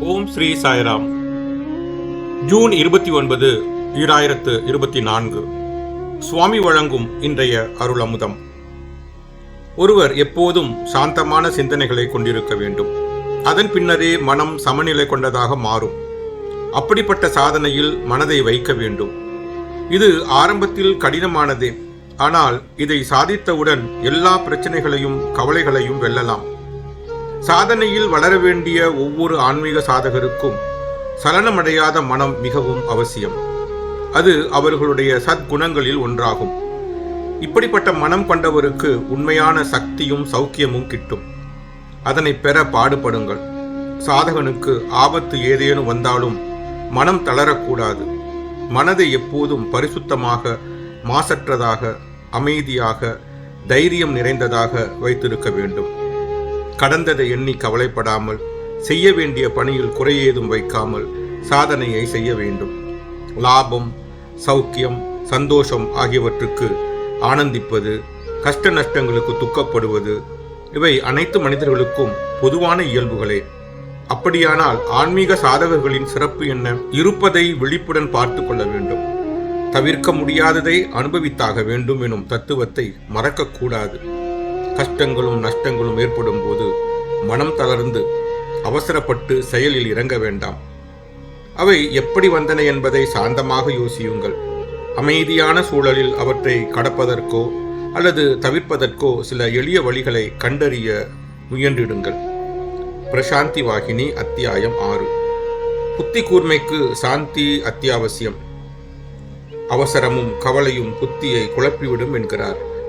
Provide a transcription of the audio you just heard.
ஓம் Sri Sairam. June இருபத்தி ஒன்பது ஈராயிரத்து இருபத்தி நான்கு. சுவாமி வழங்கும் இன்றைய அருள் அமுதம் ஒருவர் எப்போதும் சாந்தமான சிந்தனைகளை கொண்டிருக்க வேண்டும். அதன் பின்னரே மனம் சமநிலை கொண்டதாக மாறும். அப்படிப்பட்ட சாதனையில் மனதை வைக்க வேண்டும். இது ஆரம்பத்தில் கடினமானதே. ஆனால் இதை சாதித்தவுடன் எல்லா பிரச்சனைகளையும் கவலைகளையும் வெல்லலாம். சாதனையில் வளர வேண்டிய ஒவ்வொரு ஆன்மீக சாதகருக்கும் சலனமடையாத மனம் மிகவும் அவசியம். அது அவர்களுடைய சத்குணங்களில் ஒன்றாகும். இப்படிப்பட்ட மனம் கொண்டவருக்கு உண்மையான சக்தியும் சௌக்கியமும் கிட்டும். அதனை பெற பாடுபடுங்கள். சாதகனுக்கு ஆபத்து ஏதேனும் வந்தாலும் மனம் தளரக்கூடாது. மனதை எப்போதும் பரிசுத்தமாக மாசற்றதாக அமைதியாக தைரியம் நிறைந்ததாக வைத்திருக்க வேண்டும். கடந்ததை எண்ணி கவலைப்படாமல் செய்ய வேண்டிய பணியில் குறையேதும் வைக்காமல் சாதனையை செய்ய வேண்டும். லாபம் சௌக்கியம் சந்தோஷம் ஆகியவற்றுக்கு ஆனந்திப்பது கஷ்ட நஷ்டங்களுக்கு துக்கப்படுவது இவை அனைத்து மனிதர்களுக்கும் பொதுவான இயல்புகளே. அப்படியானால் ஆன்மீக சாதகர்களின் சிறப்பு என்ன? இருப்பதை விழிப்புடன் பார்த்து கொள்ள வேண்டும். தவிர்க்க முடியாததை அனுபவித்தாக வேண்டும் எனும் தத்துவத்தை மறக்கக்கூடாது. கஷ்டங்களும் நஷ்டங்களும் ஏற்படும் போது மனம் தளர்ந்து அவசரப்பட்டு செயலில் இறங்க வேண்டாம். அவை எப்படி வந்தன என்பதை சாந்தமாக யோசியுங்கள். அமைதியான சூழலில் அவற்றை கடப்பதற்கோ அல்லது தவிர்ப்பதற்கோ சில எளிய வழிகளை கண்டறிய முயன்றிடுங்கள். பிரசாந்தி வாகினி அத்தியாயம் ஆறு. புத்தி கூர்மைக்கு சாந்தி அத்தியாவசியம். அவசரமும் கவலையும் புத்தியை குழப்பிவிடும் என்கிறார்.